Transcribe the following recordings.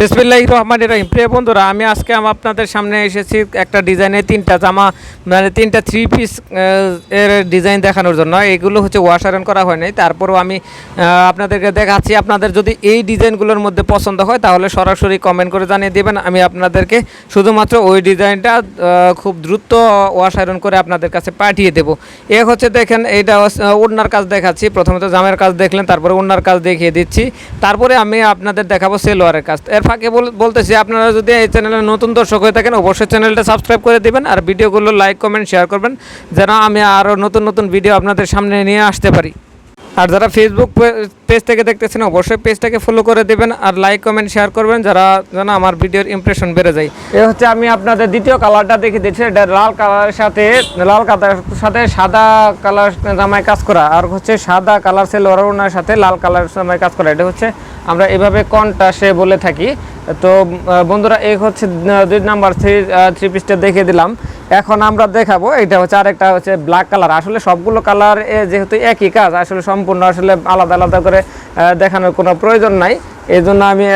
বিসমিল্লাহ রহমান রহিম। প্রিয় বন্ধুরা আমি আজকে আম- আপনাদের সামনে এসেছি একটা ডিজাইনের তিনটা জামা মানে তিনটা থ্রি পিস এর ডিজাইন দেখানোর জন্য। এগুলো হচ্ছে ওয়াশ আয়রন করা হয় নাই। তারপরেও আমি আপনাদেরকে দেখাচ্ছি আপনাদের যদি এই ডিজাইনগুলোর মধ্যে পছন্দ হয় তাহলে সরাসরি কমেন্ট করে জানিয়ে দেবেন। আমি আপনাদেরকে শুধুমাত্র ওই ডিজাইনটা খুব দ্রুত ওয়াশ আয়রন করে আপনাদের কাছে পাঠিয়ে দেবো। এ হচ্ছে দেখেন হচ্ছে, ওড়নার কাজ দেখাচ্ছি। প্রথমত জামের কাজ দেখলেন তারপরে ওড়নার কাজ দেখিয়ে দিচ্ছি। তারপরে আমি আপনাদের দেখাবো সেলোয়ারের কাজ। এর ফাঁকে বল- বলতেছি, আপনারা যদি এই চ্যানেলে নতুন দর্শক হয়ে থাকেন, অবশ্যই চ্যানেলটা সাবস্ক্রাইব করে দেবেন আর ভিডিওগুলো লাইক, কমেন্ট শেয়ার করবেন, যেন আমি আরও নতুন নতুন ভিডিও আপনাদের সামনে নিয়ে আসতে পারি। আর যারা ফেসবুক পেজ থেকে দেখতেছেন, অবশ্যই পেজটাকে ফলো করে দেবেন আর লাইক কমেন্ট শেয়ার করবেন যারা যেন আমার ভিডিওর ইমপ্রেশন বেড়ে যায়। এ হচ্ছে আমি আপনাদের দ্বিতীয় কালারটা দেখে দিচ্ছি। এটা লাল কালারের সাথে, লাল কালারের সাথে সাদা কালার জামায় কাজ করা। আর হচ্ছে সাদা কালার সেল ওনার সাথে লাল কালার জামায় কাজ করা। এটা হচ্ছে আমরা এভাবে কন্টাসে বলে থাকি। তো বন্ধুরা, এই হচ্ছে দুই নাম্বার থ্রি থ্রি পিসটা দেখে দিলাম। এখন আমরা দেখাবো এটা হচ্ছে আরেকটা হচ্ছে ব্ল্যাক কালার আসলে সবগুলো কালার যেহেতু একই কাজ, আসলে সম্পূর্ণ আসলে আলাদা আলাদা করে দেখানোর কোনো প্রয়োজন নাই। এই জন্য আমি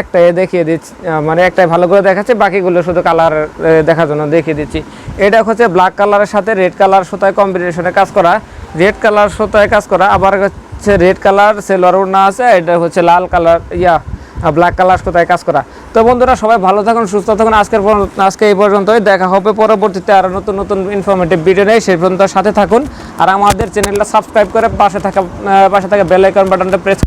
একটাই দেখিয়ে দিচ্ছি মানে একটাই ভালো করে দেখাচ্ছি, বাকিগুলো শুধু কালার দেখার জন্য দেখিয়ে দিচ্ছি। এটা হচ্ছে ব্ল্যাক কালারের সাথে রেড কালার সুতায় কম্বিনেশনে কাজ করা। রেড কালার সুতায় কাজ করা, আবার হচ্ছে রেড কালার সেলোয়ার ওড়না আছে, এটা হচ্ছে লাল কালার ইয়া ব্ল্যাক কালার কোথায় কাজ করা। তো বন্ধুরা, সবাই ভালো থাকুন, সুস্থ থাকুন। আজকের আজকে এই পর্যন্তই। দেখা হবে পরবর্তীতে আরও নতুন নতুন ইনফরমেটিভ ভিডিও নেই সেই পর্যন্ত সাথে থাকুন। আর আমাদের চ্যানেলটা সাবস্ক্রাইব করে পাশে থাকা পাশে থাকা বেল আইকন বাটনটা প্রেস